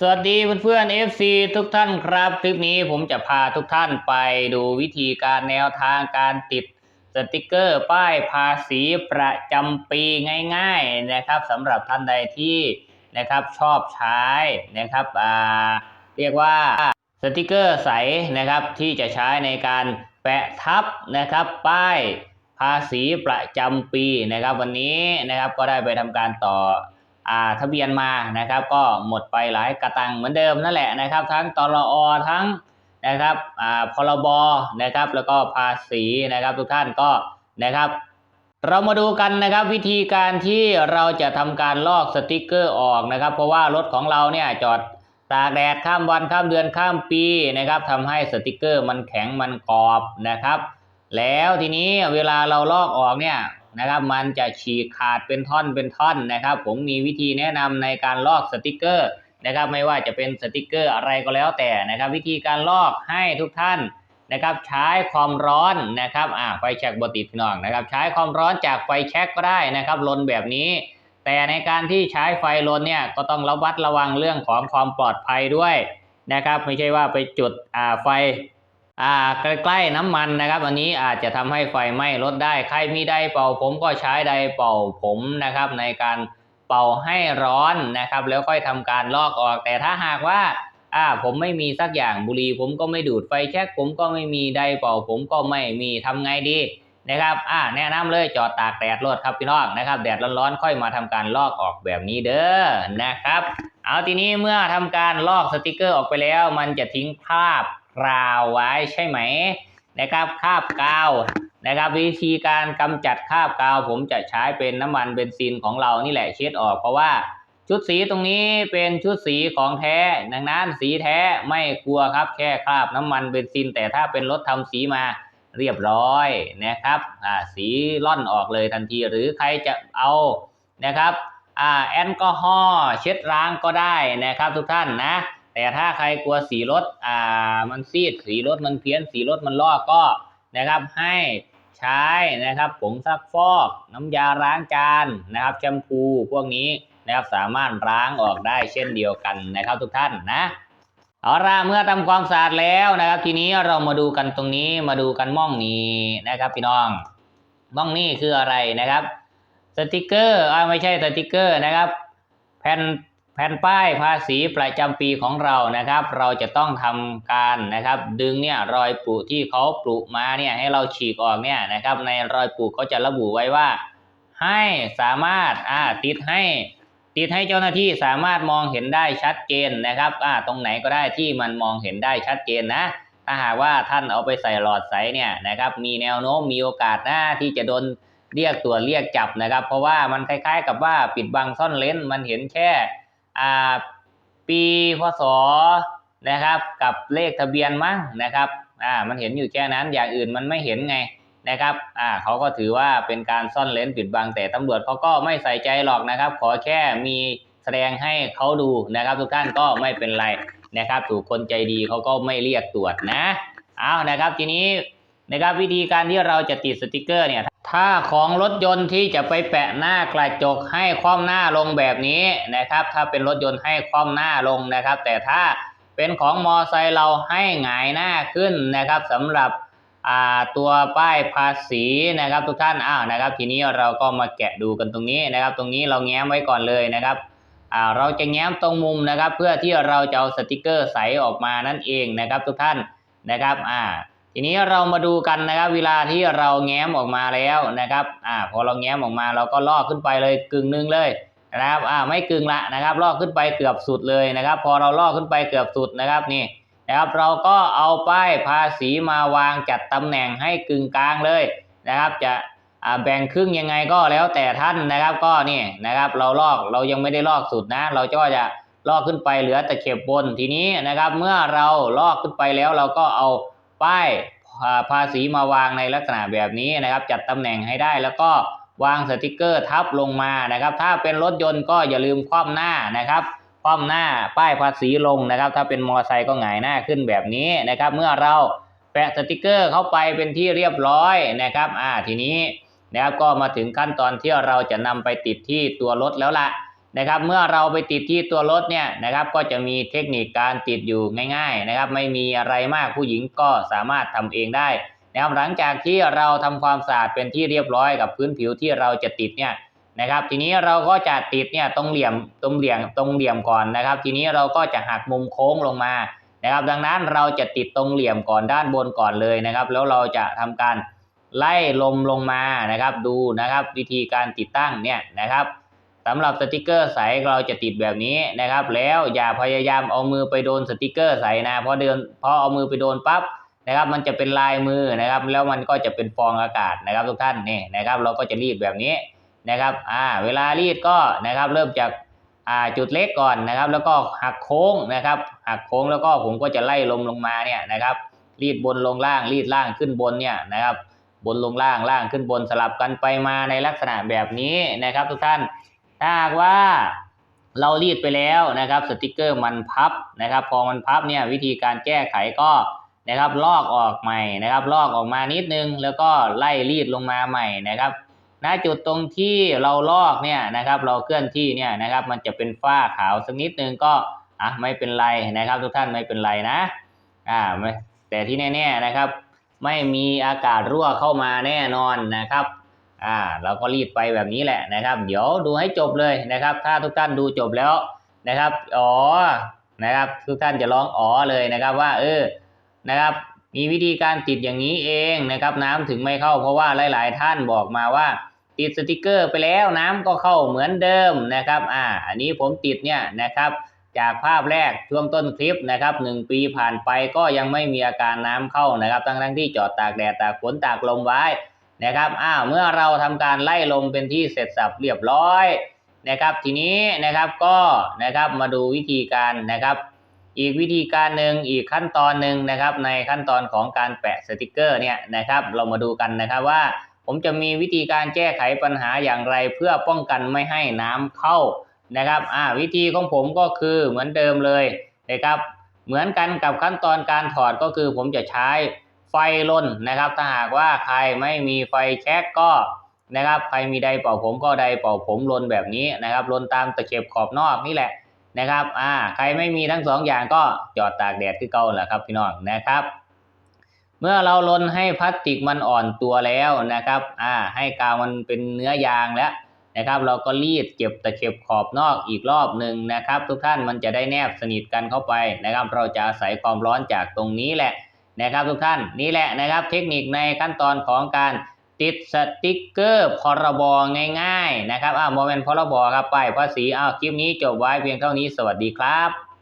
สวัสดีเพื่อนๆ FC ทุกท่านครับ คลิปนี้ผมจะพาทุกท่านไปดูวิธีการแนวทางการติดสติกเกอร์ป้ายภาษีประจำปีง่าย ๆนะครับสำหรับท่านใดที่นะครับชอบใช้นะครับอ่าเรียกว่าสติกเกอร์ใสนะครับที่จะใช้ในการแปะทับนะครับป้ายภาษีประจำปีนะครับ วันนี้นะครับก็ได้ไปทำการต่อ ทะเบียนมานะครับ ก็หมดไปหลายกระตังเหมือนเดิมนั่นแหละนะครับ ทั้งตลออทั้งนะครับอ่าพรบนะครับ แล้วก็ภาษีนะครับ ทุกท่านก็นะครับ เรามาดูกันนะครับวิธีการที่เราจะทำการลอกสติกเกอร์ออกนะครับ เพราะว่ารถของเราเนี่ยจอดตากแดดข้ามวันข้ามเดือนข้ามปีนะครับทำให้สติกเกอร์มันแข็งมันกรอบนะครับ แล้วทีนี้เวลาเราลอกออกเนี่ย นะครับ มันจะฉีกขาดเป็นท่อนเป็นท่อนนะครับ ผมมีวิธีแนะนำในการลอกสติกเกอร์นะครับ ไม่ว่าจะเป็นสติกเกอร์อะไรก็แล้วแต่นะครับ วิธีการลอกให้ทุกท่านนะครับใช้ความร้อนนะครับอ่าไฟแช็กบติดพี่น้องนะครับ ใช้ความร้อนจากไฟแช็กก็ได้นะครับลนแบบนี้ แต่ในการที่ใช้ไฟลนเนี่ยก็ต้องระวัดระวังเรื่องของความปลอดภัยด้วยนะครับ ไม่ใช่ว่าไปจุดอ่าไฟ อ่าใกล้ๆน้ำมันนะครับ อันนี้อาจจะทำให้ไฟไหม้รถได้ ใครมีไดเป่าผมก็ใช้ไดเป่าผมนะครับ ในการเป่าให้ร้อนนะครับ แล้วค่อยทำการลอกออก แต่ถ้าหากว่าอ่าผมไม่มีสักอย่างบุหรี่ผมก็ไม่ดูดไฟแช็กผมก็ไม่มีไดเป่าผมก็ไม่มีทำไงดีนะครับอ่าแนะนำเลยจอดตากแดดรถครับพี่น้องนะครับ แดดร้อนๆค่อยมาทำการลอกออกแบบนี้เด้อนะครับ เอาทีนี้เมื่อทำการลอกสติกเกอร์ออกไปแล้ว มันจะทิ้งคราบ ราวไว้ใช่ไหมนะครับคาบกาวนะครับวิธีการกำจัดคาบกาวผมจะใช้เป็นน้ำมันเบนซินของเรานี่แหละเช็ดออกเพราะว่าชุดสีตรงนี้เป็นชุดสีของแท้ ดังนั้นสีแท้ไม่กลัวครับแค่คราบน้ำมันเบนซิน แต่ถ้าเป็นรถทำสีมาเรียบร้อยนะครับอ่าสีล่อนออกเลยทันทีหรือใครจะเอานะครับอ่าแอลกอฮอล์เช็ดล้างก็ได้นะครับทุกท่านนะ แต่ถ้าใครกลัวสีรถอ่ามันซีดสีรถมันเพี้ยนสีรถมันลอกก็นะครับให้ใช้นะครับผงซักฟอก น้ำยาล้างจานนะครับแชมพูพวกนี้นะครับสามารถล้างออกได้เช่นเดียวกันนะครับทุกท่านนะเอาละเมื่อทำความสะอาดแล้วนะครับ ทีนี้เรามาดูกันตรงนี้มาดูกันม่องนี้นะครับ พี่น้องม่องนี้คืออะไรนะครับ สติกเกอร์อ่าไม่ใช่สติกเกอร์นะครับ แผ่น แผ่นป้ายภาษีประจำปีของเรานะครับ เราจะต้องทำการนะครับ ดึงเนี่ยรอยปลุที่เขาปลุมาเนี่ยให้เราฉีกออกเนี่ยนะครับ ในรอยปลุเขาจะระบุไว้ว่า ให้สามารถอ่าติดให้ติดให้เจ้าหน้าที่สามารถมองเห็นได้ชัดเจนนะครับอ่าตรงไหนก็ได้ที่มันมองเห็นได้ชัดเจนนะ ถ้าหากว่าท่านเอาไปใส่หลอดใสเนี่ยนะครับ มีแนวโน้มมีโอกาสหน้าที่จะโดนเรียกตัวเรียกจับนะครับ เพราะว่ามันคล้าย ๆ กับว่าปิดบังซ่อนเลนมันเห็นแค่ อ่าปีพศนะครับ กับเลขทะเบียนมั้งนะครับอ่ามันเห็นอยู่แค่นั้นอย่างอื่นมันไม่เห็นไงนะครับอ่าเขาก็ถือว่าเป็นการซ่อนเลนปิดบังแต่ตำรวจเขาก็ไม่ใส่ใจหรอกนะครับ ขอแค่มีแสดงให้เขาดูนะครับ ทุกท่านก็ไม่เป็นไรนะครับ ถูกคนใจดีเขาก็ไม่เรียกตรวจนะเอานะครับทีนี้นะครับวิธีการที่เราจะติดสติกเกอร์เนี่ย ถ้าของรถยนต์ที่จะไปแปะหน้ากระจกให้คว่ำหน้าลงแบบนี้นะครับ ถ้าเป็นรถยนต์ให้คว่ำหน้าลงนะครับ แต่ถ้าเป็นของมอไซค์เราให้หงายหน้าขึ้นนะครับสำหรับตัวป้ายภาษีนะครับ ทุกท่านอ้าวนะครับ ทีนี้เราก็มาแกะดูกันตรงนี้นะครับ ตรงนี้เราแง้มไว้ก่อนเลยนะครับเราจะแง้มตรงมุมนะครับ เพื่อที่เราจะเอาสติกเกอร์ใสออกมานั่นเองนะครับ ทุกท่านนะครับอ่า ทีนี้เรามาดูกันนะครับ เวลาที่เราแง้มออกมาแล้วนะครับอ่าพอเราแง้มออกมาเราก็ลอกขึ้นไปเลยกึ่งหนึ่งเลยนะครับอ่าไม่กึ่งละนะครับลอกขึ้นไปเกือบสุดเลยนะครับ พอเราลอกขึ้นไปเกือบสุดนะครับนี่นะครับเราก็เอาป้ายภาษีมาวางจัดตำแหน่งให้กึ่งกลางเลยนะครับ จะอ่าแบ่งครึ่งยังไงก็แล้วแต่ท่านนะครับก็นี่นะครับ เราลอกเรายังไม่ได้ลอกสุดนะ เราก็จะลอกขึ้นไปเหลือแต่เข็บบนทีนี้นะครับ เมื่อเราลอกขึ้นไปแล้วเราก็เอา ป้ายภาษีมาวางในลักษณะแบบนี้นะครับ จัดตำแหน่งให้ได้แล้วก็วางสติกเกอร์ทับลงมานะครับ ถ้าเป็นรถยนต์ก็อย่าลืมคว่ำหน้านะครับคว่ำหน้าป้ายภาษีลงนะครับ ถ้าเป็นมอเตอร์ไซค์ก็หงายหน้าขึ้นแบบนี้นะครับ เมื่อเราแปะสติกเกอร์เข้าไปเป็นที่เรียบร้อยนะครับอ่าทีนี้นะครับก็มาถึงขั้นตอนที่เราจะนำไปติดที่ตัวรถแล้วละ นะครับเมื่อเราไปติดที่ตัวรถเนี่ยนะครับก็จะมีเทคนิคการติดอยู่ง่ายๆนะครับไม่มีอะไรมากผู้หญิงก็สามารถทำเองได้นะครับหลังจากที่เราทำความสะอาดเป็นที่เรียบร้อยกับพื้นผิวที่เราจะติดเนี่ยนะครับ ทีนี้เราก็จะติดเนี่ยตรงเหลี่ยมตรงเหลี่ยมตรงเหลี่ยมก่อนนะครับ ทีนี้เราก็จะหักมุมโค้งลงมานะครับ ดังนั้นเราจะติดตรงเหลี่ยมก่อนด้านบนก่อนเลยนะครับ แล้วเราจะทำการไล่ลมลงมานะครับ ดูนะครับ วิธีการติดตั้งเนี่ยนะครับ สำหรับสติกเกอร์ใสเราจะติดแบบนี้นะครับ แล้วอย่าพยายามเอามือไปโดนสติกเกอร์ใสนะเพราะเดินเพราะเอามือไปโดนปั๊บนะครับ มันจะเป็นลายมือนะครับ แล้วมันก็จะเป็นฟองอากาศนะครับ ทุกท่านนี่นะครับ เราก็จะรีดแบบนี้นะครับอ่าเวลารีดก็นะครับ เริ่มจากอ่าจุดเล็กก่อนนะครับ แล้วก็หักโค้งนะครับ หักโค้งแล้วก็ผมก็จะไล่ลมลงมาเนี่ยนะครับ รีดบนลงล่างรีดล่างขึ้นบนเนี่ยนะครับ บนลงล่างล่างขึ้นบนสลับกันไปมาในลักษณะแบบนี้นะครับ ทุกท่าน ถ้าหากว่าเรารีดไปแล้วนะครับสติกเกอร์มันพับนะครับ พอมันพับเนี่ยวิธีการแก้ไขก็นะครับลอกออกใหม่นะครับ ลอกออกมานิดนึง แล้วก็ไล่รีดลงมาใหม่นะครับณจุดตรงที่เราลอกเนี่ยนะครับ เราเคลื่อนที่เนี่ยนะครับ มันจะเป็นฝ้าขาวสักนิดนึงก็อะไม่เป็นไรนะครับ ทุกท่านไม่เป็นไรนะอ่าไม่แต่ที่แน่ๆนะครับ ไม่มีอากาศรั่วเข้ามาแน่นอนนะครับ อ่าเราก็รีดไปแบบนี้แหละนะครับ เดี๋ยวดูให้จบเลยนะครับ ถ้าทุกท่านดูจบแล้วนะครับอ๋อนะครับ ทุกท่านจะร้องอ๋อเลยนะครับว่าเออนะครับ มีวิธีการติดอย่างนี้เองนะครับ น้ำถึงไม่เข้าเพราะว่าหลาย ๆ ท่านบอกมาว่า ติดสติกเกอร์ไปแล้วน้ำก็เข้าเหมือนเดิมนะครับอ่าอันนี้ผมติดเนี่ยนะครับจากภาพแรกช่วงต้นคลิปนะครับหนึ่งปีผ่านไปก็ยังไม่มีอาการน้ำเข้านะครับ ทั้งทั้งๆที่จอดตากแดดตากฝนตากลมไว้ นะครับอ้าวเมื่อเราทำการไล่ลมเป็นที่เสร็จสับเรียบร้อยนะครับ ทีนี้นะครับก็นะครับมาดูวิธีการนะครับ อีกวิธีการหนึ่งอีกขั้นตอนหนึ่งนะครับ ในขั้นตอนของการแปะสติกเกอร์เนี่ยนะครับ เรามาดูกันนะครับว่า ผมจะมีวิธีการแก้ไขปัญหาอย่างไรเพื่อป้องกันไม่ให้น้ำเข้านะครับอ่าวิธีของผมก็คือเหมือนเดิมเลยนะครับ เหมือนกันกับขั้นตอนการถอดก็คือผมจะใช้ ไฟลนนะครับ ถ้าหากว่าใครไม่มีไฟแช็กก็นะครับ ใครมีไดเป่าผมก็ไดเป่าผมลนแบบนี้นะครับลนตามตะเข็บขอบนอกนี่แหละนะครับ อ่า ใครไม่มีทั้งสองอย่างก็จอดตากแดดที่เก่าแหละครับพี่น้องนะครับ เมื่อเราลนให้พลาสติกมันอ่อนตัวแล้วนะครับ อ่า ให้กาวมันเป็นเนื้อยางแล้วนะครับ เราก็รีดเก็บตะเข็บขอบนอกอีกรอบหนึ่งนะครับ ทุกท่านมันจะได้แนบสนิทกันเข้าไปนะครับ เราจะอาศัยความร้อนจากตรงนี้แหละ นะครับทุกท่านนี่แหละนะครับเทคนิคในขั้นตอนของการติดสติกเกอร์พรบง่ายๆนะครับอ้าวโมเมนต์พรบครับไปภาษีอ้าวคลิปนี้จบไว้เพียงเท่านี้สวัสดีครับ